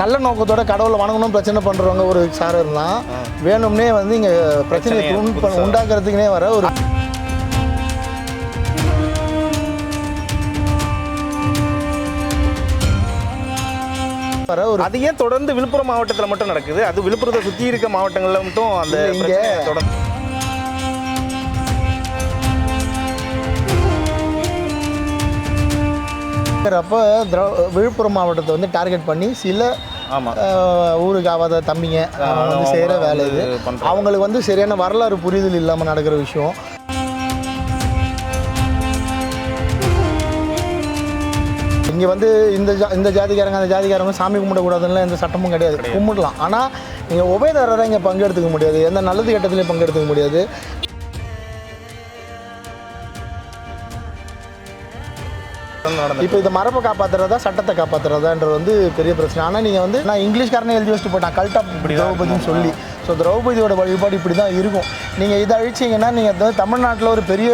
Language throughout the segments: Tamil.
நல்ல நோக்கத்தோட கடவுளை வணங்கணும் பிரச்சனை பண்ணுறவங்க ஒரு சாரர் தான் வேணும்னே வந்து இங்கே பிரச்சனையை உண்டாக்குறதுக்குனே வர ஒரு ஒரு அது ஏன் தொடர்ந்து விழுப்புரம் மாவட்டத்தில் மட்டும் நடக்குது? அது விழுப்புரத்தை சுற்றி இருக்க மாவட்டங்களில் மட்டும் அந்த இங்க- தொடர்ந்து அப்போ திரௌ- விழுப்புரம் மாவட்டத்தை வந்து டார்கெட் பண்ணி சில ஊருக்கு ஆகாத தம்பிங்க வந்து செய்கிற வேலை இது. அவங்களுக்கு வந்து சரியான வரலாறு புரிதல் இல்லாமல் நடக்கிற விஷயம். இங்கே வந்து இந்த ஜா இந்த ஜாதிக்காரங்க அந்த ஜாதிக்காரங்க சாமி கும்பிடக்கூடாதுன்னு எந்த சட்டமும் கிடையாது. கும்பிடலாம். ஆனால் நீங்கள் உபயதாரராக இங்கே பங்கெடுத்துக்க முடியாது. எந்த நல்லது கெட்டத்துலையும் பங்கெடுத்துக்க முடியாது. நடந்து இப்போ இந்த மரபை காப்பாற்றுறதா சட்டத்தை காப்பாற்றுறதான்றது வந்து பெரிய பிரச்சனை. ஆனால் நீங்கள் வந்து நான் இங்கிலீஷ்காரனே எழுதி வச்சுட்டு போட்டான். கல்ட் ஆஃப் திரௌபதினு சொல்லி. ஸோ திரௌபதியோட வழிபாடு இப்படி தான் இருக்கும். நீங்கள் இதை அழிச்சிங்கன்னா நீங்கள் வந்து தமிழ்நாட்டில் ஒரு பெரிய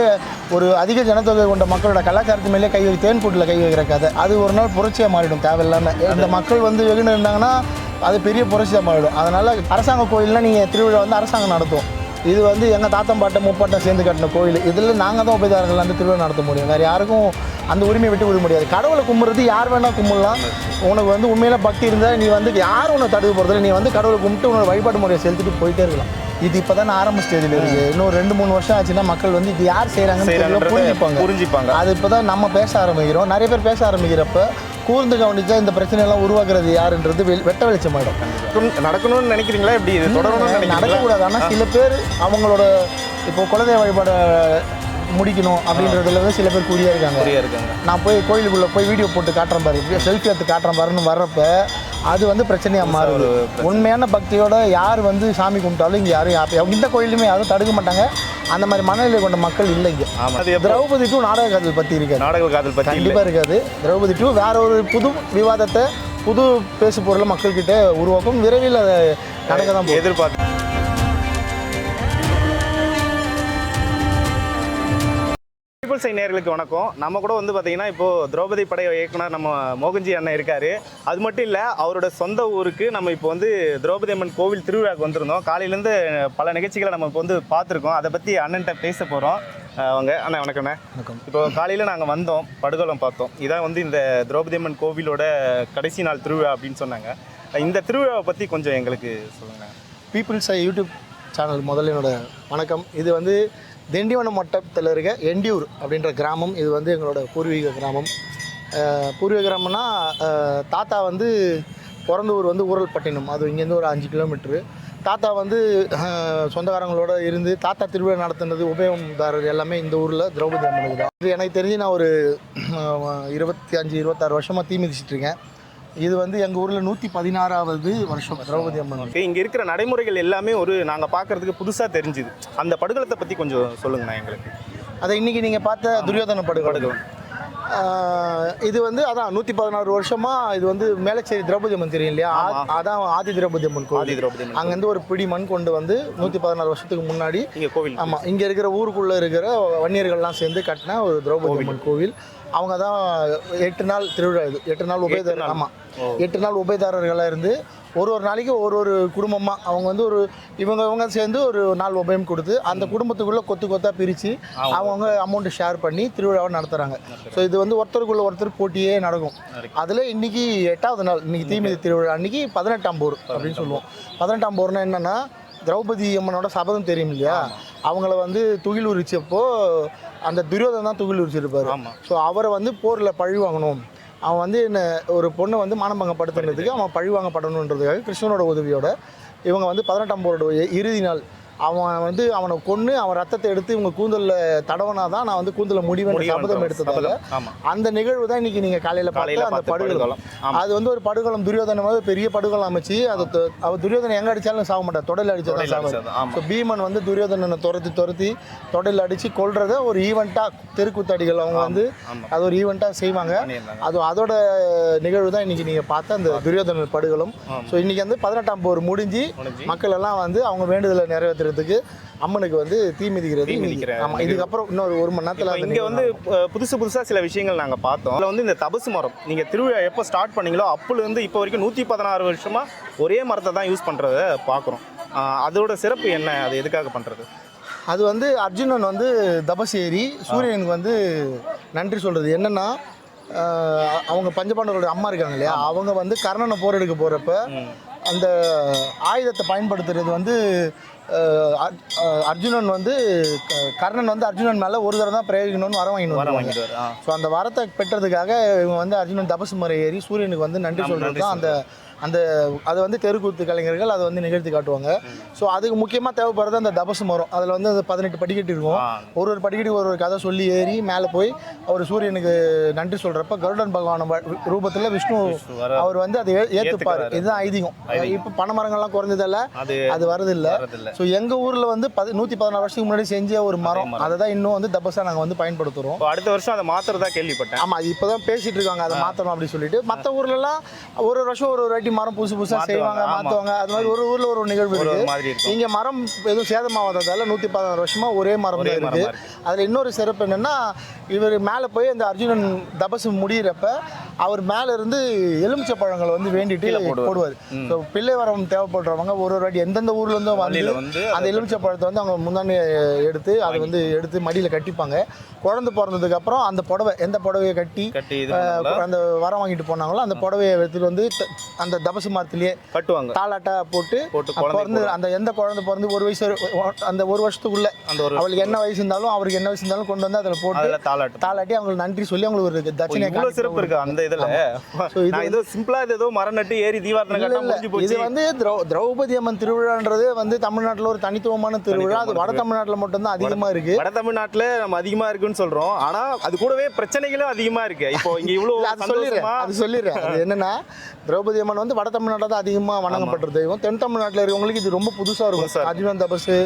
ஒரு அதிக ஜனத்தொகை கொண்ட மக்களோட கலாச்சாரத்து மேலே கை வை தேன் கூட்டில் கை வைக்கிற கதை. அது ஒரு நாள் புரட்சியாக மாறிடும் தேவையில்லாமல் இந்த மக்கள் வந்து வெகுன்னு இருந்தாங்கன்னா அது பெரிய புரட்சியாக மாறிடும். அதனால் அரசாங்க கோயிலில் நீங்கள் திருவிழா வந்து அரசாங்கம் நடத்தும். இது வந்து எங்கள் தாத்தம் பாட்டம் முப்பாட்டம் சேர்ந்து கட்டின கோயில். இதில் நாங்கள் தான் உபயதாரர்கள் வந்து திருவிழா நடத்த முடியும். வேறு யாருக்கும் அந்த உரிமையை விட்டு விட முடியாது. கடவுளை கும்பிட்றது யார் வேணால் கும்பிடலாம். உனக்கு வந்து உண்மையில பக்தி இருந்தால் நீ வந்து யார் உன்னை தடுக்க போகிறதில்ல நீ வந்து கடவுளை கும்பிட்டு உன்னோட வழிபாட்டு முறையை செலுத்திட்டு போயிட்டே இருக்கலாம். இது இப்போ தான் ஆரம்ப ஸ்டேஜில் இருக்குது இன்னும் ரெண்டு மூணு வருஷம் ஆச்சுன்னா மக்கள் வந்து இது யார் செய்கிறாங்கன்னு புரிஞ்சுப்பாங்க. புரிஞ்சுப்பாங்க. அது இப்போ தான் நம்ம பேச ஆரம்பிக்கிறோம். நிறைய பேர் பேச ஆரம்பிக்கிறப்ப கூர்ந்து கவனிச்சா இந்த பிரச்சனையெல்லாம் உருவாக்குறது யாருன்றது வெட்ட வெளிச்சமாயிடும் நடக்கணும்- நடக்கணும்னு நினைக்கிறீங்களா? எப்படி இது தொடரணும்னு நடக்கக்கூடாது. ஆனால் சில பேர் அவங்களோட இப்போ குலதெய்வ வழிபாடை முடிக்கணும் அப்படின்றதுல வந்து சில பேர் குறியா இருக்காங்க. சரியா இருக்காங்க. நான் போய் கோயிலுக்குள்ளே போய் வீடியோ போட்டு காட்டுறேன் பாரு. செல்ஃபி எடுத்து காட்டுறேன் பாருன்னு வர்றப்ப அது வந்து பிரச்சனையாக மாறுது. உண்மையான பக்தியோட யார் வந்து சாமி கும்பிட்டாலும் இங்கே யாரும் அவங்க இந்த கோயிலுமே யாரும் தடுக்க மாட்டாங்க. அந்த மாதிரி மனநிலை கொண்ட மக்கள் இல்லை இங்கே. திரௌபதி டூ நாடக காதல் பற்றி இருக்காது. நாடக காதல் பற்றி கண்டிப்பாக இருக்காது. திரௌபதி டூ வேற ஒரு புது விவாதத்தை புது பேசு பொருளை மக்கள்கிட்ட உருவாக்கும். விரைவில் அதை நடக்க தான் எதிர்பார்த்து பீப்புள் சை நேர்களுக்கு வணக்கம். நம்ம கூட வந்து பார்த்தீங்கன்னா இப்போது திரௌபதி படை இயக்குனர் நம்ம மோகன்ஜி அண்ணன் இருக்காரு. அது மட்டும் இல்லை அவரோட சொந்த ஊருக்கு நம்ம இப்போ வந்து திரௌபதி அம்மன் கோவில் திருவிழாக்கு வந்திருந்தோம். காலையிலேருந்து பல நிகழ்ச்சிகளை நம்ம இப்போ வந்து பார்த்துருக்கோம். அதை பற்றி அண்ணன்ட்ட பேச போகிறோம் அவங்க அண்ணா வணக்கண்ணே வணக்கம். இப்போ காலையில் நாங்கள் வந்தோம் படுகோலம் பார்த்தோம். இதான் வந்து இந்த திரௌபதி அம்மன் கோவிலோட கடைசி நாள் திருவிழா அப்படின்னு சொன்னாங்க. இந்த திருவிழாவை பற்றி கொஞ்சம் எங்களுக்கு சொல்லுங்கள் பீப்புள்ஸ் யூடியூப் சேனல் முதல்ல என்னோட வணக்கம். இது வந்து திண்டிவனம் மட்டத்தில் இருக்க எண்டியூர் அப்படின்ற கிராமம் இது வந்து எங்களோட பூர்வீக கிராமம். பூர்வீக கிராமம்னா தாத்தா வந்து பிறந்த ஊர் வந்து ஊரல்பட்டினம் அது இங்கேருந்து ஒரு அஞ்சு கிலோமீட்ரு தாத்தா வந்து சொந்தக்காரங்களோட இருந்து தாத்தா திருவிழா நடத்துனது உபயோகதாரர் எல்லாமே இந்த ஊரில் திரௌபதி அம்மனுக்கு தான். இது எனக்கு தெரிஞ்சு நான் ஒரு இருபத்தி அஞ்சு இருபத்தாறு வருஷமாக தீ மிதிச்சிட்ருக்கேன் இது வந்து எங்கள் ஊரில் நூற்றி பதினாறாவது வருஷம். திரௌபதி அம்மன் ஓகே இங்கே இருக்கிற நடைமுறைகள் எல்லாமே ஒரு நாங்கள் பார்க்கறதுக்கு புதுசாக தெரிஞ்சுது. அந்த படுகளத்தை பற்றி கொஞ்சம் சொல்லுங்கண்ணா எங்களுக்கு. அதை இன்னைக்கு நீங்கள் பார்த்த துரியோதன படுகொலை. இது வந்து அதான் நூற்றி பதினாறு வருஷமா இது வந்து மேலச்சேரி திரௌபதி அம்மன் தெரியும் இல்லையா? அதான் ஆதி திரௌபதி அம்மன் ஆதி கோவில் திரௌபதி அம்மன். அங்கேருந்து ஒரு பிடி மண் கொண்டு வந்து நூற்றி பதினாறு வருஷத்துக்கு முன்னாடி இங்கே கோவில். ஆமாம் இங்கே இருக்கிற ஊருக்குள்ளே இருக்கிற வன்னியர்கள்லாம் சேர்ந்து கட்டின ஒரு திரௌபதி அம்மன் கோவில். அவங்க தான் எட்டு நாள் திருவிழா இது. எட்டு நாள் உபயதாரர் ஆமாம் எட்டு நாள் உபயதாரர்களாக இருந்து ஒரு ஒரு நாளைக்கு ஒரு ஒரு குடும்பமாக அவங்க வந்து ஒரு இவங்க இவங்க சேர்ந்து ஒரு நாள் உபயம் கொடுத்து அந்த குடும்பத்துக்குள்ளே கொத்து கொத்தாக பிரித்து அவங்கவுங்க அமௌண்ட்டு ஷேர் பண்ணி திருவிழாவை நடத்துகிறாங்க ஸோ இது வந்து ஒருத்தருக்குள்ள ஒருத்தர் போட்டியே நடக்கும். அதில் இன்னைக்கு எட்டாவது நாள் இன்னைக்கு தீமிதி திருவிழா. அன்னைக்கு பதினெட்டாம் போர் அப்படின்னு சொல்லுவோம். பதினெட்டாம் போர்னா என்னன்னா திரௌபதி அம்மனோட சபதம் தெரியும் இல்லையா? அவங்கள வந்து துகில் உரிச்சப்போ அந்த துரியோதன் தான் துகில் உரிச்சிருப்பாரு ஆமாம் ஸோ அவரை வந்து போரில் பழி வாங்கணும். அவன் வந்து என்ன ஒரு பொண்ணை வந்து மானபங்கப்படுத்துறதுக்கு அவன் பழி வாங்கப்படணுன்றதுக்காக கிருஷ்ணனோட உதவியோட இவங்க வந்து பதினெட்டாம் போரோட இறுதி நாள் அவன் வந்து அவனை கொன்று அவன் ரத்தத்தை எடுத்து இவங்க கூந்தலில் தடவனா தான் நான் வந்து கூந்தல முடிவேன் சபதம் எடுத்ததால. அந்த நிகழ்வு தான் இன்னைக்கு நீங்கள் காலையில் பார்த்து அந்த பார்த்த படுகொலை. படுகளம் ஆமாம் அது வந்து ஒரு படுகொலம் துரியோதன மாதிரி பெரிய படுகொலம் அமைச்சு அது தொ- அவ துரியோதனை எங்க அடிச்சாலும் சாக மாட்டார் தொடரில் அடிச்சாதான் ஆமாம் ஸோ பீமன் வந்து துரியோதனனை துரத்தி துரத்தி தொடரில் அடிச்சு கொல்றத ஒரு ஈவெண்ட்டாக தெருக்கூத்தாடிகள் அவங்க வந்து அது ஒரு ஈவெண்ட்டாக செய்வாங்க. அது அதோட நிகழ்வு தான் இன்னைக்கு நீங்கள் பார்த்த அந்த துரியோதன படுகொலம். ஸோ இன்னைக்கு வந்து பதினெட்டாம் போர் முடிஞ்சு. மக்கள் எல்லாம் வந்து அவங்க வேண்டுதலை நிறைவேற்றுறதுக்கு காப்பாத்துறதுக்கு அம்மனுக்கு வந்து தீ மிதிக்கிறது. தீ இன்னைக்கு. மிதிக்கிற ஆமா இதுக்கப்புறம் இன்னொரு ஒரு மணி நேரத்துல இங்க வந்து புதுசு புதுசா சில விஷயங்கள் நாங்க பார்த்தோம். அதுல வந்து இந்த தபசு மரம் நீங்க திருவிழா எப்போ ஸ்டார்ட் பண்ணீங்களோ அப்பல இருந்து இப்போ வரைக்கும் நூத்தி பதினாறு வருஷமா ஒரே மரத்தை தான் யூஸ் பண்றத பாக்குறோம் அஹ், அதோட சிறப்பு என்ன? அது எதுக்காக பண்றது? அது வந்து அர்ஜுனன் வந்து தபஸ் ஏறி சூரியனுக்கு வந்து நன்றி சொல்றது. என்னன்னா அவங்க பஞ்சபாண்டவரோட அம்மா இருக்காங்க இல்லையா? அவங்க வந்து கர்ணனை போரெடுக்க போறப்ப ம். அந்த ஆயுதத்தை பயன்படுத்துறது வந்து அர்ஜுனன் வந்து கர்ணன் வந்து அர்ஜுனன் மேல ஒரு தடவை தான் பிரயோகிக்கணும்னு வரம் வாங்கிட்டு வாங்கிட்டு வர ஆ. ஸோ அந்த வரத்தை பெற்றதுக்காக இவங்க வந்து அர்ஜுனன் தபசு முறை ஏறி சூரியனுக்கு வந்து நன்றி நன்றி தான் அந்த அந்த அதை வந்து தெருக்கூத்து கலைஞர்கள் அதை வந்து நிகழ்த்தி காட்டுவாங்க. ஸோ அதுக்கு முக்கியமாக தேவைப்படுறது அந்த தபசு மரம். அதில் வந்து அந்த பதினெட்டு படிக்கட்டு இருக்கும். ஒரு ஒரு படிக்கடி ஒரு ஒரு கதை சொல்லி ஏறி மேலே போய் அவர் சூரியனுக்கு நன்றி சொல்கிறப்ப கருடன் பகவான் ரூபத்தில் விஷ்ணு வர அவர் வந்து அதை ஏ- ஏத்துப்பாரு. ஏத்துக்கிறாரு. இதுதான் ஐதீகம். இப்போ பனைமரங்கள்லாம் குறைஞ்சதில்ல அது வரதில்லை. ஸோ எங்கள் ஊரில் வந்து பதி நூற்றி பதினாறு வருஷத்துக்கு முன்னாடி செஞ்ச ஒரு மரம். அதை தான் இன்னும் வந்து தபஸாக நாங்கள் வந்து பயன்படுத்துகிறோம் இப்போ அடுத்த வருஷம் அதை மாத்துறதா கேள்விப்பட்டேன். ஆமா அது இப்பதான் பேசிட்டு இருக்காங்க. அதை மாத்தணும் அப்படி சொல்லிட்டு. மத்த ஊர்ல எல்லாம் ஒரு ஒரு வருஷம் ஒரு ஒரு வாட்டி மரம் புதுசு புதுசா மாத்துவாங்க, செய்வாங்க ஆமா. மாத்துவாங்க. அது மாதிரி ஒரு ஊர்ல ஒரு நிகழ்வு ஒரு இருக்கு. ஒரு மாதிரி இருக்கும். இங்க மரம் எதுவும் சேதமாகாததால நூத்தி பதினாறு வருஷமா ஒரே மரம் ஒரே தான் மரமா இருக்கு. இருக்கு. அதுல இன்னொரு சிறப்பு என்னன்னா இவர் மேல போய் அந்த அர்ஜுனன் தபசு முடியிறப்ப அவர் மேல இருந்து எலுமிச்சை பழங்களை வந்து வேண்டிட்டு போடுவார். ஸோ பிள்ளை வரம் தேவைப்படுறவங்க ஒரு ஒரு வாட்டி எந்தெந்த ஊர்ல இருந்தோ வந்து அந்த எலுமிச்சை பழத்தை வந்து அவங்க முன்னாடி எடுத்து அதை வந்து எடுத்து மடியில கட்டிப்பாங்க. குழந்தை பிறந்ததுக்கு அப்புறம் அந்த புடவை எந்த புடவையை கட்டி? அந்த வரம் வாங்கிட்டு போனாங்களோ அந்த புடவையை எடுத்துட்டு வந்து அந்த தபசு மரத்திலேயே கட்டுவாங்க. தாலாட்டா போட்டு பிறந்து அந்த எந்த குழந்தை பிறந்து ஒரு வயசு அந்த ஒரு வருஷத்துக்குள்ள அவளுக்கு என்ன வயசு இருந்தாலும் அவருக்கு என்ன வயசு இருந்தாலும் கொண்டு வந்து அதில் போட்டு தாளாட்டு தாலாட்டி. அவங்களுக்கு நன்றி சொல்லி அவங்களுக்கு ஒரு தட்சணை சிறப்பு இருக்கு. அந்த இதுல. இது நான் ஏதோ சிம்பிளா இது ஏதோ மரம் நட்டு ஏறி தீவாரத்தனை இல்ல, கட்டா. முடிஞ்சு இது போச்சு வந்து திரௌ- திரௌபதி அம்மன் திருவிழான்றது வந்து தமிழ்நாட்டுல ஒரு தனித்துவமான திருவிழா. அது வட தமிழ்நாட்டுல மட்டும்தான் அதிகமா இருக்கு. வட தமிழ்நாட்டுல நம்ம அதிகமா இருக்குன்னு சொல்றோம். ஆனா அது கூடவே பிரச்சனைகளும் அதிகமா இருக்கு. இப்போ இங்க அது சொல்லிடுறேன். அது சொல்லிடுறேன். அது என்னன்னா திரௌபதி அம்மன் வந்து வட தமிழ்நாட்டில் தான் அதிகமாக வணங்கப்படுற தெய்வம் தென் தமிழ்நாட்டில் இருக்கவங்களுக்கு இது ரொம்ப புதுசாக புதுசா இருக்கும். இருக்கும். அர்ஜுனன் தபசு.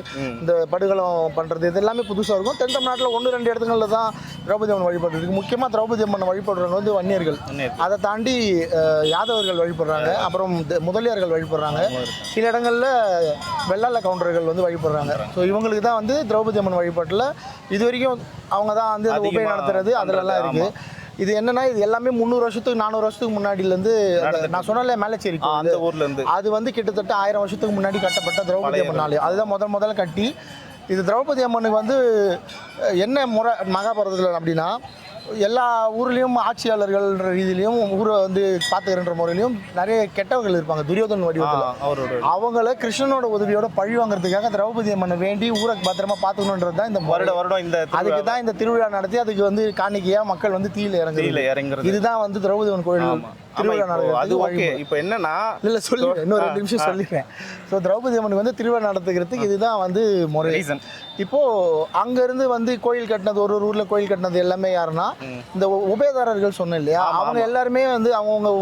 இந்த படுகளம் பண்ணுறது இது எல்லாமே புதுசாக இருக்கும். தென் தமிழ்நாட்டில் ஒன்று ரெண்டு இடத்துங்களில் தான் திரௌபதி அம்மன் வழிபாடு இருக்கு முக்கியமாக திரௌபதி அம்மன் வழிபடுறவங்க வந்து வன்னியர்கள். அதை தாண்டி யாதவர்கள் வழிபடுறாங்க அப்புறம் முதலியார்கள் வழிபடுறாங்க. சில இடங்களில் வெள்ளாள கவுண்டர்கள் வந்து வழிபடுறாங்க. ஸோ இவங்களுக்கு தான் வந்து திரௌபதி அம்மன் வழிபாட்டில் இது வரைக்கும் அவங்க தான் வந்து அதிகமா நடத்துறது அதிலெல்லாம் பண்றது, இருக்கு. இது என்னன்னா இது எல்லாமே முந்நூறு வருஷத்துக்கு நானூறு வருஷத்துக்கு முன்னாடிலேருந்து நான் சொன்னல மேலச்சேரி அந்த ஊர்ல இருந்து அது வந்து கிட்டத்தட்ட ஆயிரம் வருஷத்துக்கு முன்னாடி கட்டப்பட்ட திரௌபதி அம்மன் ஆலயம். அதுதான் முதல் முதல்ல கட்டி. இது திரௌபதி அம்மனுக்கு வந்து என்ன முறை மகாபாரதத்தில் அப்படின்னா எல்லா ஊர்லேயும் ஆட்சியாளர்கள்ன்ற ரீதியிலையும் ஊரை வந்து பார்த்துக்கிறன்ற முறையிலையும் நிறைய கெட்டவர்கள் இருப்பாங்க துரியோதன் வடிவத்தில். அவரோட அவங்கள கிருஷ்ணனோட உதவியோட பழி வாங்குறதுக்காக திரௌபதி அம்மனை வேண்டி ஊரை பத்திரமா பார்த்துக்கணுன்றது தான் இந்த. வருட வருடம் இந்த அதுக்கு தான் இந்த திருவிழா நடத்தி அதுக்கு வந்து காணிக்கையா மக்கள் வந்து தீயில இறங்குறது. இறங்குறது. இதுதான் வந்து திரௌபதி அம்மன் கோயில். அது ஓகே இப்போ என்னன்னா இல்ல சொல்லிடுறேன் இன்னும் ரெண்டு நிமிஷம். சொல்லிடுறேன் ஸோ திரௌபதி அம்மனுக்கு வந்து திருவிழா நடத்துக்கிறதுக்கு இதுதான் வந்து முறை. ரீசன் இப்போ அங்க இருந்து வந்து கோயில் கட்டினது ஒரு ஒரு ஊர்ல கோயில் கட்டினது எல்லாமே யாருன்னா. இந்த உபயதாரர்கள் சொன்னேன் இல்லையா? அவங்க. எல்லாருமே வந்து அவங்கவுங்க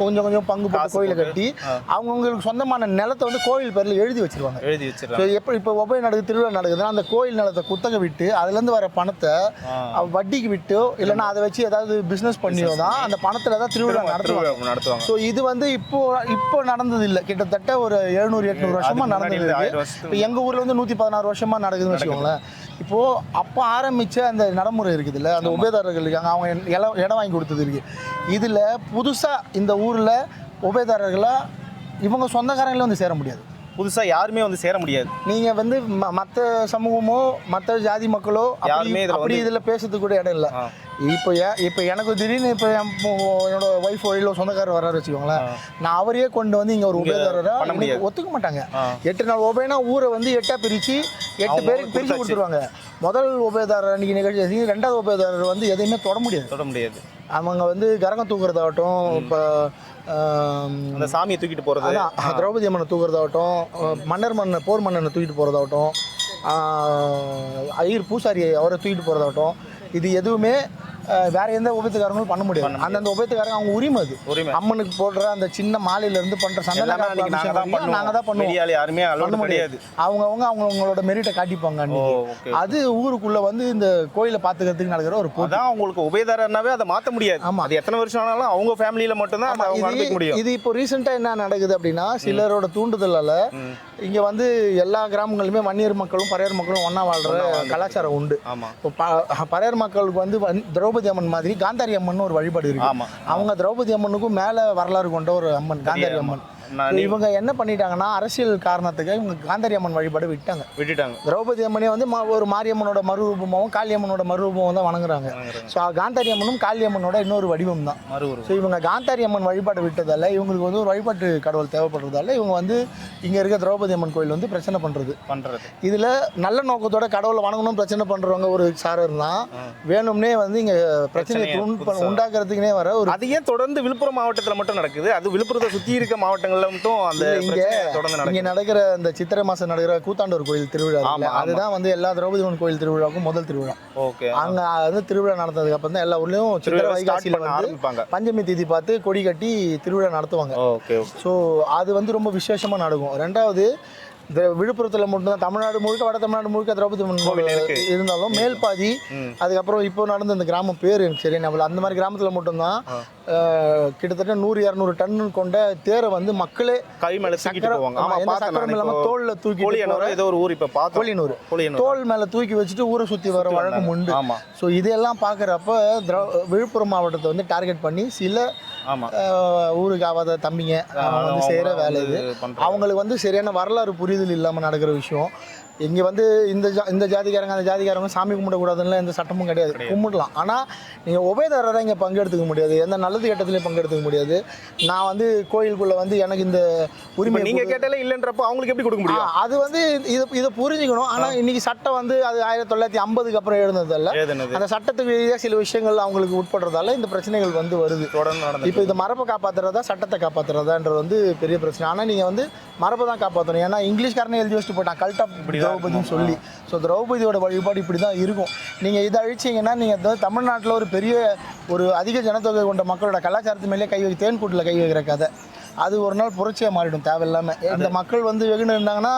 கொஞ்சம் கொஞ்சம் பங்கு போட்டு கோயிலை. கட்டி. அவங்கவுங்களுக்கு சொந்தமான நிலத்தை வந்து கோயில் பேர்ல எழுதி வச்சிருவாங்க. எழுதி ஸோ வச்சிடலாம் எப்போ இப்போ உபயம் நடக்குது திருவிழா நடக்குதுன்னா அந்த கோயில் நிலத்தை குத்தகை விட்டு அதுலேருந்து வர பணத்தை வட்டிக்கு விட்டோ இல்லைன்னா அதை வச்சு ஏதாவது பிஸ்னஸ் பண்ணியோ தான் அந்த பணத்தில் தான் திருவிழா நடத்துவாங்க. நடத்துவாங்க. ஸோ இது வந்து இப்போ இப்போ நடந்தது இல்லை கிட்டத்தட்ட ஒரு எழுநூறு எட்நூறு வருஷமா அதுக்கு முன்னாடி நடந்தது இப்போ எங்கள் ஊரில் வந்து நூற்றி பதினாறு வருஷமா நடக்குதுன்னு வச்சுக்கோங்களேன். இப்போ அப்போ ஆரம்பிச்ச அந்த நடைமுறை இருக்குதுல்ல அந்த உபயதாரர்கள் இருக்காங்க அவங்க இடம் இடம் வாங்கி கொடுத்தது இருக்கு. இதில் புதுசாக இந்த ஊரில் உபயதாரர்களா இவங்க சொந்தக்காரங்களே வந்து சேர முடியாது. புதுசா யாருமே வந்து சேர முடியாது. நீங்கள் வந்து மற்ற சமூகமோ மற்ற ஜாதி மக்களோ அப்படி யாருமே இதுல அப்படி இதில் பேசுறதுக்கு கூட இடம் இல்லை. இப்போ இப்போ எனக்கு திடீர்னு இப்போ என்னோட ஒய்ஃப் வழியில் சொந்தக்காரர் வராரு வச்சுக்கோங்களேன். நான் அவரையே கொண்டு வந்து இங்கே ஒரு முடியாது. ஒத்துக்க மாட்டாங்க. எட்டு நாள் உபயனா ஊரை வந்து எட்டா பிரித்து எட்டு பேருக்கு பிரித்து. கொடுத்துருவாங்க. முதல் உபயதாரர் அன்னைக்கு நிகழ்ச்சி ரெண்டாவது உபயதாரர் வந்து எதையுமே தொட முடியாது. தொட முடியாது. அவங்க வந்து கரகம் தூக்குறதாகட்டும் இப்போ அந்த சாமியை தூக்கிட்டு அதான் திரௌபதி அம்மனை தூக்குறதாகட்டும் மன்னர் மன்ன போர் மன்னனை தூக்கிட்டு போகிறதாகட்டும் ஐயர் பூசாரி அவரை தூக்கிட்டு போகிறதாகட்டும் இது எதுவுமே வேற எந்த உபயத்துக்காரங்களும் பண்ண முடியாது. அந்தந்த உபயத்துக்காரங்க அவங்க உரிமை அது. உரிமை. அம்மனுக்கு போடுற அந்த சின்ன மாலையில இருந்து பண்ற அன்னைக்கு நாங்க தான் பண்ணுவோம். யாருமே பண்ண முடியாது. அவங்கவங்க அவங்க அவங்களோட மெரிட்டை காட்டிப்பாங்க அது ஊருக்குள்ள வந்து இந்த கோயிலை பாத்துக்கிறதுக்கு நடக்கிற ஒரு போட்டி. அதான் உங்களுக்கு உபயதாரர்னாவே அதை மாத்த முடியாது. ஆமா. அது எத்தனை வருஷம் ஆனாலும் அவங்க ஃபேமிலியில மட்டும்தான் அவங்க முடியும். இது இப்போ ரீசெண்டாக என்ன நடக்குது அப்படின்னா சிலரோட தூண்டுதலால. இங்க வந்து எல்லா கிராமங்களுமே வன்னியர் மக்களும் பறையர் மக்களும் ஒண்ணா வாழ்ற கலாச்சாரம் உண்டு. இப்போ பறையர் மக்களுக்கு வந்து வன்- திரௌபதி அம்மன் மாதிரி காந்தாரி அம்மன் ஒரு வழிபாடு இருக்கு. அவங்க திரௌபதி அம்மனுக்கும் மேல வரலாறு கொண்ட ஒரு அம்மன் காந்தாரி அம்மன். இவங்க என்ன பண்ணிட்டாங்கன்னா அரசியல் காரணத்துக்கு இவங்க காந்தாரி அம்மன் வழிபாடு விட்டாங்க. விட்டுட்டாங்க. திரௌபதி அம்மனே வந்து ஒரு மாரியம்மனோட மறுரூபமாகவும் காளியம்மனோட மறுரூபமும் தான் வணங்குறாங்க. ஸோ காந்தாரி அம்மனும் காளியம்மனோட இன்னொரு வடிவம் தான். மறுவுரு ஸோ இவங்க காந்தாரி அம்மன் வழிபாடு விட்டதால இவங்களுக்கு வந்து ஒரு வழிபாட்டு கடவுள் தேவைப்படுறதால இவங்க வந்து இங்கே இருக்க திரௌபதி அம்மன் கோயில் வந்து பிரச்சனை பண்ணுறது பண்றது. இதில் நல்ல நோக்கத்தோட கடவுளை வணங்கணும் பிரச்சனை பண்ணுறவங்க ஒரு சாரர் தான். வேணும்னே வந்து இங்கே புதுசா. உண்டாக்குறதுக்குனே வர ஒரு அது ஏன் தொடர்ந்து விழுப்புரம் மாவட்டத்துல மட்டும் நடக்குது? அது விழுப்புரத்தை சுத்தி இருக்க மாவட்டங்கள்ல மட்டும் அந்த இங்க- தொடர்ந்து இங்கே நடக்கிற இந்த சித்திரை மாதம் நடக்கிற கூத்தாண்டவர் கோயில் திருவிழா. அதுதான் வந்து எல்லா திரௌபதி அம்மன் கோயில் திருவிழாவுக்கும் முதல் திருவிழா. ஓகே அங்கே வந்து திருவிழா நடந்ததுக்கு அப்புறம் தான் எல்லா ஊர்லேயும் சித்திரை வைகாசியில் வந்து பஞ்சமி திதி பார்த்து கொடி கட்டி திருவிழா நடத்துவாங்க. ஓகே ஸோ அது வந்து ரொம்ப விசேஷமாக நடக்கும். ரெண்டாவது விழுப்புரத்தில் மட்டும்தான் தமிழ்நாடு முழுக்க வட தமிழ்நாடு முழுக்க திரௌபதி அம்மன் கோவில். இருந்தாலும் மேல்பாதி. அதுக்கப்புறம் இப்போ நடந்த இந்த கிராமம் பேர் எனக்கு சரியா. அந்த மாதிரி கிராமத்தில் மட்டும்தான் கிட்டத்தட்ட நூறு இரநூறு டன் கொண்ட தேரை வந்து மக்களே கை மேல தூக்கிட்டு போவாங்க. ஆமா, சக்கரம் இல்லாம தோல்ல தூக்கி ஏதோ ஒரு ஊர் இப்ப கோழினூர் கோழியனூர். தோல் மேல தூக்கி வச்சுட்டு ஊரை சுத்தி வர வழக்கம் உண்டு. ஆமா. ஸோ இதெல்லாம் பார்க்குறப்ப விழுப்புரம் மாவட்டத்தை வந்து டார்கெட் பண்ணி சில ஊருக்கு ஆகாத தம்பிங்க வந்து செய்கிற வேலை இது. அவங்களுக்கு வந்து சரியான வரலாறு புரிதல் இல்லாமல் நடக்கிற விஷயம். இங்கே வந்து இந்த ஜா இந்த ஜாதிக்காரங்க அந்த ஜாதிக்காரங்க சாமி கும்பிடக்கூடாதுன்னு எந்த சட்டமும் கிடையாது. கும்பிடலாம். ஆனால் நீங்கள் உபயதாரராக இங்கே பங்கெடுத்துக்க முடியாது. எந்த நல்லது கெட்டதுலையும் பங்கெடுத்துக்க முடியாது. நான் வந்து கோயிலுக்குள்ளே வந்து எனக்கு இந்த உரிமை நீங்க கேட்டாலே இல்லன்றப்போ அவங்களுக்கு எப்படி கொடுக்க முடியும்? அது வந்து இது இதை புரிஞ்சுக்கணும். ஆனால் இன்னைக்கு சட்டம் வந்து அது ஆயிரத்தி தொள்ளாயிரத்தி ஐம்பதுக்கு அப்புறம் எழுந்ததில்ல அந்த சட்டத்துக்கு சில விஷயங்கள் அவங்களுக்கு உட்படுறதால இந்த பிரச்சனைகள் வந்து வருது. தொடர்ந்து இப்போ இந்த மரபை காப்பாத்துறதா சட்டத்தை காப்பாத்துறதான்றது வந்து பெரிய பிரச்சனை. ஆனால் நீங்கள் வந்து மரபை தான் காப்பாற்றணும் ஏன்னா இங்கிலீஷ்காரனே எழுதி வச்சுட்டு போட்டான் கல்ட் ஆஃப் திரௌபதினு சொல்லி. ஸோ திரௌபதியோட வழிபாடு இப்படி தான் இருக்கும். நீங்கள் இதை அழிச்சிங்கன்னா நீங்கள் தமிழ்நாட்டில் ஒரு பெரிய ஒரு அதிக ஜனத்தொகை கொண்ட மக்களோட கலாச்சாரத்து மேலே கை வை தேன்கூட்டில் கை வைக்கிற கதை. அது ஒரு நாள் புரட்சியாக மாறிடும் தேவையில்லாமல் இந்த மக்கள் வந்து வெகுன்னு இருந்தாங்கன்னா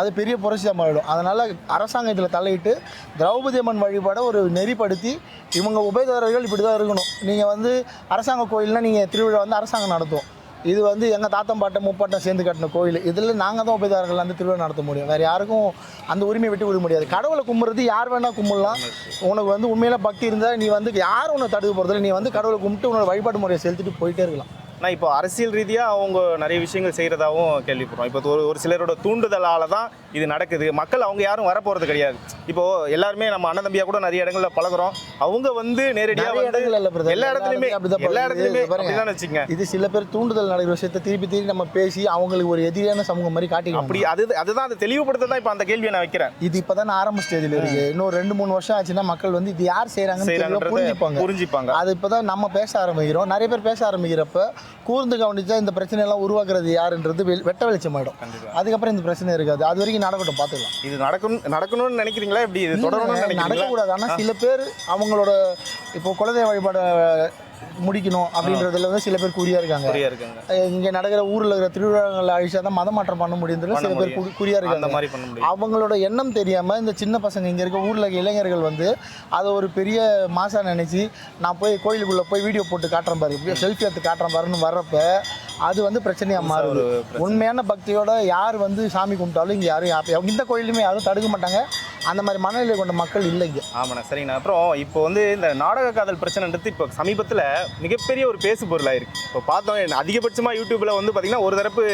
அது பெரிய புரட்சியாக மாறிடும். அதனால் அரசாங்கம் இதில் தலையிட்டு திரௌபதி அம்மன் வழிபாடை ஒரு நெறிப்படுத்தி இவங்க உபயதாரர்கள் இப்படி தான் இருக்கணும். நீங்கள் வந்து அரசாங்க கோயில்னா நீங்கள் திருவிழா வந்து அரசாங்கம் நடத்தும். இது வந்து எங்கள் தாத்தம் பாட்டம் முப்பாட்டம் சேர்ந்து கட்டின கோயில். இதில் நாங்கள் தான் உபயதாரர்கள் வந்து திருவிழா நடத்த முடியும். வேறு யாருக்கும் அந்த உரிமையை விட்டு விட முடியாது. கடவுளை கும்பிட்றது யார் வேணால் கும்பிடலாம். உனக்கு வந்து உண்மையில பக்தி இருந்தால் நீ வந்து யாரும் உன்னை தடுக்க போகிறதில்ல நீ வந்து கடவுளை கும்பிட்டு உன்னோட வழிபாட்டு முறையை செலுத்திட்டு போயிட்டே இருக்கலாம். நான் இப்போ அரசியல் ரீதியா அவங்க நிறைய விஷயங்கள் செய்யறதாவும் கேள்விப்படுறோம். இப்போ ஒரு ஒரு சிலரோட தூண்டுதலால தான் இது நடக்குது. மக்கள் அவங்க யாரும் வரப்போறது கிடையாது. இப்போ எல்லாருமே நம்ம அண்ணன் தம்பியா கூட நிறைய இடங்கள்ல பழகுறோம். அவங்க வந்து நேரடியா நிறைய வந்து இடங்கள் இல்லை பிரதர் எல்லா இடத்துலயுமே எல்லா. இடத்துலயுமே. அப்படிதான் வச்சுங்க இது சில பேர் தூண்டுதல் நடக்கிற விஷயத்தை திருப்பி திருப்பி நம்ம பேசி அவங்களுக்கு ஒரு எதிரியான சமூகம் மாதிரி காட்டிக்கணும் அப்படி அது அதுதான் அதை தெளிவுபடுத்த தான் இப்போ அந்த கேள்வியை நான் வைக்கிறேன். இது இப்பதான் ஆரம்ப ஸ்டேஜில் இருக்கு. இன்னும் ரெண்டு மூணு வருஷம் ஆச்சுன்னா மக்கள் வந்து இது யார் செய்யறாங்கன்றத புரிஞ்சுப்பாங்க. புரிஞ்சுப்பாங்க. அது இப்பதான் நம்ம பேச ஆரம்பிக்கிறோம். நிறைய பேர் பேச ஆரம்பிக்கிறப்ப கூர்ந்து கவனிச்சா இந்த பிரச்சனை எல்லாம் உருவாக்குறது யாருன்றது வெ- வெட்ட வெளிச்சமாயிடும். அதுக்கப்புறம் இந்த பிரச்சனை இருக்காது. அது வரைக்கும் நடக்கட்டும் பார்த்துக்கலாம். இது நடக்கணும் நடக்கணும்னு நினைக்கிறீங்களா? இப்படி இது தொடரணும்னு நடக்கக்கூடாது. ஆனால் சில பேர் அவங்களோட இப்போ குலதெய்வ வழிபாடை முடிக்கணும் அப்படின்றதுல வந்து சில பேர் குறியா இருக்காங்க இருக்குங்க இங்க நடக்கிற ஊர்ல இருக்கிற திருவிழாக்களை அழிச்சா தான் மதம் மாற்றம் பண்ண முடியுன்றதுல பண்ண சில பேர் குறியா அந்த இருக்காங்க மாதிரி பண்ண முடியும். அவங்களோட எண்ணம் தெரியாம இந்த சின்ன பசங்க இங்க இருக்க ஊர்ல இளைஞர்கள் வந்து அதை ஒரு பெரிய மாசா நினைச்சு நான் போய் கோயிலுக்குள்ள போய் வீடியோ போட்டு காட்டுறேன் பாரு. செல்ஃபி எடுத்து காட்டுறேன் பாருன்னு வர்றப்ப அது வந்து பிரச்சனையா மாறுது. உண்மையான பக்தியோட யார் வந்து சாமி கும்பிட்டாலும் இங்க யாரும் அவங்க இந்த கோயிலுமே யாரும் தடுக்க மாட்டாங்க. அந்த மாதிரி மனநிலை கொண்ட மக்கள் இல்லை இங்க. ஆமாண்ணா சரிண்ணா அப்புறம் இப்போ வந்து இந்த நாடக காதல் பிரச்சனைன்றது இப்போ சமீபத்தில் மிகப்பெரிய ஒரு பேசு பொருளாக இருக்கு இப்போ பார்த்தோம் அதிகபட்சமாக யூடியூப்பில் வந்து பார்த்தீங்கன்னா ஒரு தரப்பு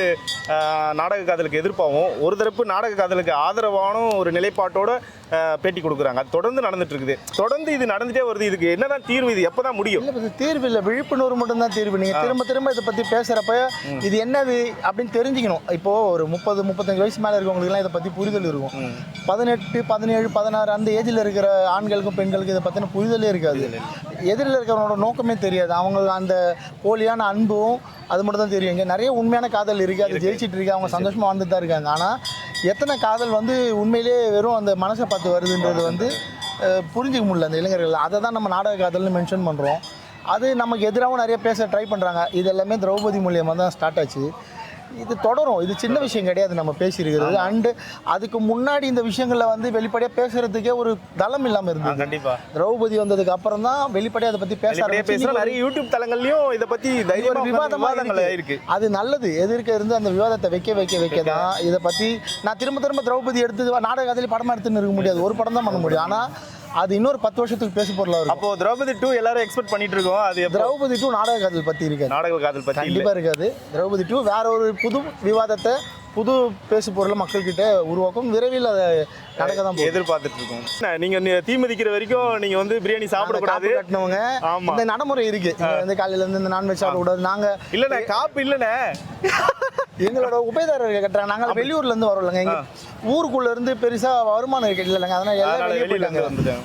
நாடக காதலுக்கு எதிர்ப்பாகவும் ஒரு தரப்பு நாடக காதலுக்கு ஆதரவான ஒரு நிலைப்பாட்டோட பேட்டி கொடுக்குறாங்க. அது தொடர்ந்து நடந்துட்டு இருக்குது. தொடர்ந்து இது நடந்துட்டே வருது. இதுக்கு என்னதான் தீர்வு? இது எப்போ தான் முடியும் தீர்வு இல்லை. விழிப்புணர்வு மட்டும்தான் தீர்வு. நீங்க திரும்ப திரும்ப இதை பத்தி பேசுறப்ப இது என்னது அப்படின்னு தெரிஞ்சுக்கணும். இப்போ ஒரு முப்பது முப்பத்தஞ்சு வயசு மேல இருக்கவங்களுக்குலாம் இதை பத்தி புரிதல் இருக்கும். பதினெட்டு பதினேழு பதினாறு அந்த ஏஜில் இருக்கிற ஆண்களுக்கும் பெண்களுக்கும் இதை பற்றின புரிதலே இருக்காது. எதிரில் இருக்கிறவனோட நோக்கமே தெரியாது. அவங்க அந்த போலியான அன்பும் அது மட்டும் தான் தெரியும். இங்கே நிறைய உண்மையான காதல் இருக்குது அது ஜெயிச்சிட்டு இருக்கு. அவங்க சந்தோஷமாக வந்துட்டு தான் இருக்காங்க. ஆனால் எத்தனை காதல் வந்து உண்மையிலேயே வெறும் அந்த மனசை பார்த்து வருதுன்றது வந்து புரிஞ்சுக்க முடியல அந்த இளைஞர்கள். அதை தான் நம்ம நாடக காதல்னு மென்ஷன் பண்ணுறோம் அது நமக்கு எதிராகவும் நிறைய பேச ட்ரை பண்ணுறாங்க இது எல்லாமே திரௌபதி மூலியமாக தான் ஸ்டார்ட் ஆச்சு. இது தொடரும். இது சின்ன விஷயம் கிடையாது. நம்ம பேசியிருக்கிறது. அண்டு அதுக்கு முன்னாடி இந்த விஷயங்களை வந்து வெளிப்படையாக பேசுறதுக்கே ஒரு தளம் இல்லாமல் இருந்தது. கண்டிப்பா. திரௌபதி வந்ததுக்கு அப்புறம் தான் வெளிப்படையாக அதை பற்றி பேச. பேசுறோம் நிறைய யூடியூப் தளங்கள்லயும் இதை பத்தி தைரியமா ஒரு உட்கார்ந்து விவாதமா விவாதங்கள் இருக்கு. அது நல்லது. எதிர்க்க இருந்து அந்த விவாதத்தை வைக்க வைக்க வைக்க தான் இதை பத்தி நான் திரும்ப திரும்ப திரௌபதி எடுத்து நாடக கதையில படமா எடுத்துன்னு இருக்க முடியாது. ஒரு படம் தான் பண்ண முடியும். ஆனா அது இன்னொரு பத்து வருஷத்துக்கு பேச பொருளா இருக்கும். அப்போ திரௌபதி டூ எல்லாரும் எக்ஸ்பெக்ட் பண்ணிட்டு இருக்கோம். அது திரௌபதி டூ நாடக காதல் பத்தி இருக்காது. நாடக காதல் பத்தி கண்டிப்பா இருக்காது. திரௌபதி டூ வேற ஒரு புது விவாதத்தை புது பேசு பொருளை மக்கள்கிட்ட உருவாக்கும். விரைவில் அதை நடக்க தான் எதிர்பார்த்துட்டு இருக்கோம் நீங்க தீ மிதிக்கிற வரைக்கும் நீங்க வந்து பிரியாணி சாப்பிடக்கூடாது. கட்டினவங்க ஆமா. இந்த நடைமுறை இருக்கு. வந்து காலையில இருந்து இந்த நான்வெஜ் சாப்பிடக்கூடாது. நாங்க இல்லண்ணே காப்பு இல்லண்ணே. எங்களோட உபயதாரர்கள் கட்டுறாங்க. நாங்கள் வெளியூர்ல இருந்து வரோம்லங்க எங்க ஊருக்குள்ள இருந்து பெருசா வருமானம் இருக்கு இல்லைங்க. அதனால எல்லாம் வெளியே போயிட்டாங்க.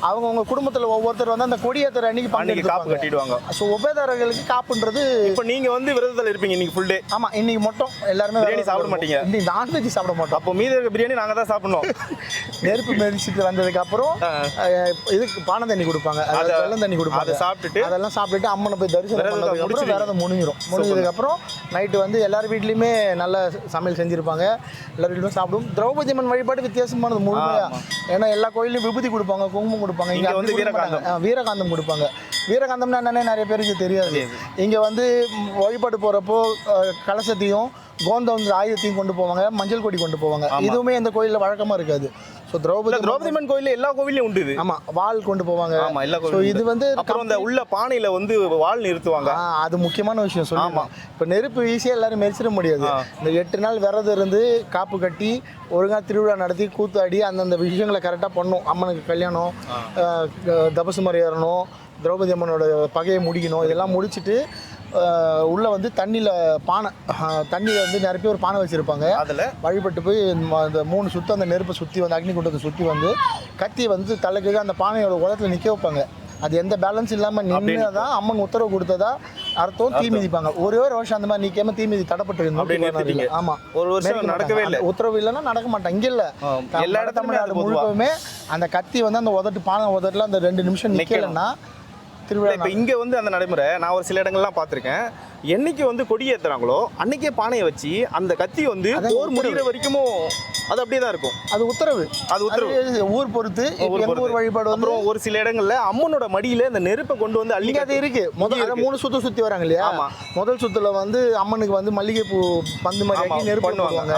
அவங்க உங்க குடும்பத்துல ஒவ்வொருத்தர் வந்து அந்த கொடியேத்தர் அன்னைக்கு அன்னைக்கு காப்பு கட்டிடுவாங்க. ஸோ உபயதாரர்களுக்கு காப்புன்றது இப்போ நீங்க வந்து விரதத்துல இருப்பீங்க இன்னைக்கு ஃபுல் டே ஆமா இன்னைக்கு மட்டும் எல்லாருமே பிரியாணி சாப்பிட. மாட்டீங்க? இன்னைக்கு நான்வெஜ் சாப்பிட மாட்டோம். அப்போ மீதி இருக்க பிரியாணி நாங்க தான் சாப்பிடணும். நெருப்பு மெதிச்சுட்டு வந்ததுக்கு அப்புறம் ஆ. அஹ், இதுக்கு பானை தண்ணி கொடுப்பாங்க அத- வெள்ளம் தண்ணி அதை கொடுப்பாங்க சாப்பிட்டுட்டு அதெல்லாம் சாப்பிட்டுட்டு அம்மனை போய் தரிசனம் விரதத்தை பண்ணதுக்கு அப்புறம் முடிச்சிருவீங்க. விரதம் முடிஞ்சிடும் முடிஞ்சதுக்கு அப்புறம் நைட்டு வந்து எல்லார் வீட்லயுமே நல்ல சமையல் செஞ்சிருப்பாங்க எல்லார் வீட்லயும் சாப்பிடும் திரௌபதி அம்மன் வழிபாடு வித்தியாசமானது முழுமையா ஆமா. ஏன்னா எல்லா கோயிலையும் விபூதி கொடுப்பாங்க குங்குமம் கொடுப்பாங்க இங்க வந்து. வீரகாந்தம். வீரகாந்தம் கொடுப்பாங்க வீரகாந்தம்னா என்னன்னே நிறைய பேருக்கு தெரியாது. இங்க வந்து வழிபாடு போறப்போ அஹ், கலசத்தையும் கோந்தம் ஆயுதத்தையும் கொண்டு போவாங்க மஞ்சள் கொடி கொண்டு போவாங்க. இதுவுமே இந்த கோயில்ல வழக்கமா இருக்காது ஸோ திரௌபதி திரௌபதி அம்மன் கோயில்ல எல்லா கோவிலையும் உண்டு இது. ஆமா வாள் கொண்டு போவாங்க. ஆமா எல்லா கோவிலும் இது. வந்து அப்புறம் இந்த உள்ள பானையில வந்து வாள் நிறுத்துவாங்க. அது முக்கியமான விஷயம். சொல்லலாம் இப்போ நெருப்பு ஈஸியாக எல்லாரும் மெரிச்சிட முடியாது. இந்த எட்டு நாள் விரதம் இருந்து காப்பு கட்டி ஒழுங்கா திருவிழா நடத்தி கூத்தாடி அந்தந்த விஷயங்களை கரெக்டாக பண்ணும் அம்மனுக்கு கல்யாணம் தபசு ஏறணும் திரௌபதி அம்மனோட பகையை முடிக்கணும். இதெல்லாம் முடிச்சிட்டு உள்ள வந்து தண்ணியில் பானை தண்ணியில் வந்து பேர் ஒரு பானை வச்சுருப்பாங்க. அதுல? வழிபட்டு போய் அந்த மூணு சுத்தம் அந்த நெருப்பை சுற்றி வந்து அக்னி குண்டத்தை சுற்றி வந்து கத்தி வந்து தலைக்கு அந்த பானையோட உலகத்தில் நிற்க வைப்பாங்க. அது எந்த பேலன்ஸ் இல்லாமல் நின்று தான் அம்மன் உத்தரவு கொடுத்ததா அர்த்தம்? தீ மிதிப்பாங்க. ஒரே ஒரு வருஷம் அந்த மாதிரி நிற்காம தீ மிதி தடப்பட்டு அப்படியே நிறுத்திட்டீங்க. ஆமா. ஒரு வருஷம் நடக்கவே இல்லை. உத்தரவு இல்லைன்னா நடக்க மாட்டாங்க. இங்க இல்ல. எல்லா பொதுவா. முழுக்கவுமே அந்த கத்தி வந்து அந்த உதட்டு பானை உதட்டுல அந்த ரெண்டு நிமிஷம் நிக்கலன்னா திருவிழா இப்ப இங்க வந்து அந்த நடைமுறை நான் ஒரு சில இடங்கள்லாம் பார்த்திருக்கேன். என்னைக்கு வந்து கொடி ஏத்துறாங்களோ அன்னைக்கே பானையை வச்சு அந்த கத்தி வந்து போர் முடிகிற வரைக்கும் அது அப்படியே தான் இருக்கும். அது உத்தரவு. அது உத்தரவு. ஊர் பொறுத்து ஊர். வழிபாடு அப்புறம் ஒரு சில இடங்கள்ல அம்மனோட மடியில இந்த நெருப்பை கொண்டு வந்து அள்ளி அது இருக்கு. முதல் மூணு சுத்து சுத்தி வராங்க இல்லையா? ஆமா. முதல் சுத்துல வந்து அம்மனுக்கு வந்து மல்லிகை பூ பந்து மாதிரி நெருப்பு பண்ணுவாங்க.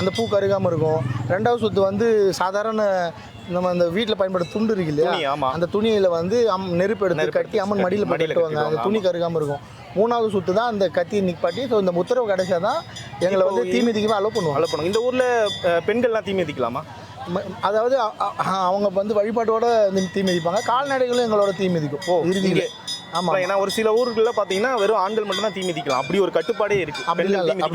அந்த பூ கருகாம இருக்கும். ரெண்டாவது சுத்து வந்து சாதாரண நம்ம அந்த வீட்டில் பயன்படுத்த துண்டு இருக்கு இல்லையா. அந்த துணியில வந்து அம் நெருப்பு எடுத்து கட்டி அம்மன் மடியில கட்டுவாங்க. அந்த துணி கருகாம இருக்கும். மூணாவது சுத்து தான் அந்த கத்தி நிப்பாட்டி. ஸோ இந்த உத்தரவு கிடைச்சா தான் எங்களை வந்து தீ மிதிக்கவே அலோ பண்ணுவாங்க. அலப்பணும் இந்த ஊர்ல பெண்கள்லாம் தீ மிதிக்கலாமா ம- அதாவது அவங்க வந்து வழிபாட்டோட வந்து தீ மிதிப்பாங்க கால்நடைகளும் எங்களோட தீ மிதிக்கும் ஓ, இறுதியில் இங்கே. ஆமா ஏன்னா ஒரு சில ஊர்கள்ல பாத்தீங்கன்னா வெறும் ஆண்கள் மட்டும் தான் தீ மிதிக்கலாம் அப்படி ஒரு கட்டுப்பாடே இருக்கு. அப்படி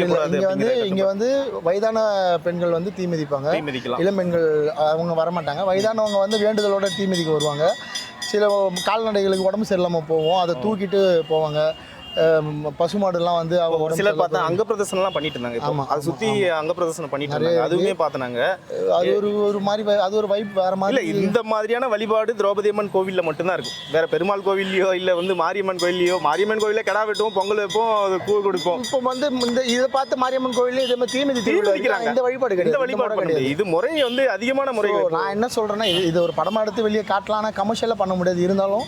இங்க வந்து இங்க வந்து வயதான பெண்கள் வந்து தீ மிதிப்பாங்க தீ மிதிக்கலாம் இளம் பெண்கள் அவங்க வரமாட்டாங்க. வயதானவங்க வந்து வேண்டுதலோட தீ மிதிக்க வருவாங்க. சில கால்நடைகளுக்கு உடம்பு சரியில்லாமல் போவோம். அதை தூக்கிட்டு போவாங்க. பசுமாடுலாம் வந்து அவங்க சிலர் பார்த்தா அங்க பிரதர்சனம்லாம் பண்ணிட்டு இருந்தாங்க இப்போ. ஆமா, அதை சுத்தி அங்க பிரதர்சனம் பண்ணிட்டு இருந்தாங்க அதுவுமே பார்த்தனாங்க. அது ஒரு ஒரு மாதிரி அது ஒரு வைப் வேற இல்ல மாதிரி இந்த மாதிரியான வழிபாடு திரௌபதி அம்மன் கோவில்ல மட்டும்தான் இருக்கும் வேற பெருமாள் கோவில்லையோ இல்ல வந்து மாரியம்மன் கோவில்லையோ மாரியம்மன் கோவில்ல கிடா வெட்டுவோம் பொங்கல் வைப்போம் கூழ் கொடுப்போம். இப்போ வந்து இந்த இதை பார்த்து மாரியம்மன் கோயிலே இதே மாதிரி தீ மிதி தீ திருவிழா மிதிக்கிறாங்க. இருக்கு. இந்த வழிபாடு இந்த கிடையாது வழிபாடு முறை முடியாது. இது முறை வந்து அதிகமான முறைகள். நான் என்ன சொல்றேன்னா இது இது ஒரு படமா எடுத்து வெளியே காட்டலாம் ஆனால் கமர்ஷியலாக பண்ண முடியாது. இருந்தாலும்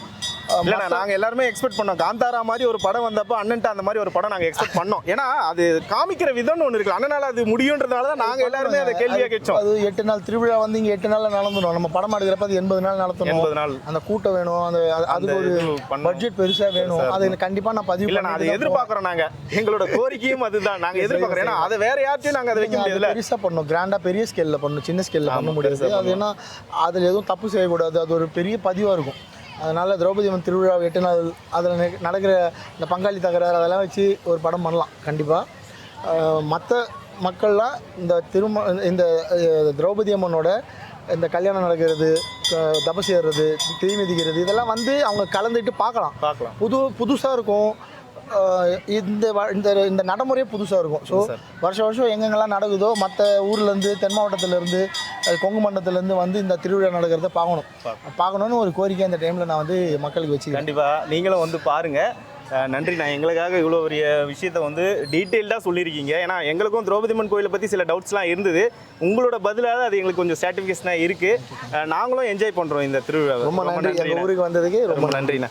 அஹ், இல்ல நாங்க எல்லாருமே எக்ஸ்பெக்ட் பண்ணோம். காந்தாரா மாதிரி ஒரு படம் வந்தப்போ அண்ணன்ட்ட அந்த மாதிரி ஒரு படம் நாங்க எக்ஸ்பெக்ட் பண்ணோம். ஏன்னா அது காமிக்கிற விதம்னு ஒன்று இருக்கு அண்ணனால அது முடியுன்றதுனால தான் நாங்க எல்லாருமே அதை கேள்வியா கேட்டோம். அது எட்டு நாள் திருவிழா வந்து இங்க எட்டு நாள்ல நடந்துடும் நம்ம படம் எடுக்கிறப்ப அது எண்பது நாள் நடத்தணும். எண்பது நாள். அந்த கூட்டம் வேணும். அந்த அது- ஒரு. பட்ஜெட் பெருசா வேணும். அது கண்டிப்பா நான் பதிவு இல்ல நான் அதை எதிர்பார்க்கறோம் நாங்க. எங்களோட கோரிக்கையும் அதுதான். நாங்க எதிர்பார்க்கறோம். ஏன்னா அதை வேற யார்ட்டையும் நாங்க அதை வைக்க போவேன். அது முடியாதுல்ல பெருசா பண்ணணும் கிராண்டா பெரிய ஸ்கேல்ல பண்ணணும் சின்ன ஸ்கேல்ல பண்ண முடியாது. அது ஏன்னா அதுல எதுவும் தப்பு செய்யக்கூடாது. அது ஒரு பெரிய பதிவா இருக்கும். அதனால திரௌபதி அம்மன் திருவிழா எட்டு நாள் அதில் நடக்கிற இந்த பங்காளி தகராறு அதெல்லாம் வச்சு ஒரு படம் பண்ணலாம் கண்டிப்பாக மற்ற மக்கள்லாம் இந்த திரும இந்த திரௌபதி அம்மனோட இந்த கல்யாணம் நடக்கிறது தபசு ஏறுறது தீ மிதிக்கிறது இதெல்லாம் வந்து அவங்க கலந்துட்டு பார்க்கலாம். பார்க்கலாம். புது புதுசாக இருக்கும். இந்த வ- இந்த இந்த நடைமுறையே புதுசாக இருக்கும். ஸோ வருஷம் வருஷம் எங்கெங்கெல்லாம் நடக்குதோ மற்ற ஊர்லேருந்து தென் மாவட்டத்திலேருந்து கொங்கு மண்டலத்துலேருந்து வந்து இந்த திருவிழா நடக்கிறத பார்க்கணும். பார்க்கணுன்னு ஒரு கோரிக்கை இந்த டைமில் நான் வந்து மக்களுக்கு வச்சுக்கிறேன் கண்டிப்பா. நீங்களும் வந்து பாருங்க. அஹ் நன்றி. நான் எங்களுக்காக இவ்வளோ பெரிய விஷயத்த வந்து டீட்டெயில்டாக சொல்லியிருக்கீங்க. ஏன்னா எங்களுக்கும் திரௌபதி அம்மன் கோயிலை பற்றி சில டவுட்ஸ்லாம் இருந்தது. உங்களோட பதிலாக அது எங்களுக்கு கொஞ்சம் சாட்டிஃபிகேஷனாக இருக்குது நாங்களும் என்ஜாய் பண்ணுறோம் இந்த திருவிழாவை. ரொம்ப நன்றி. எங்கள். ஊருக்கு வந்ததுக்கு ரொம்ப நன்றிண்ணா.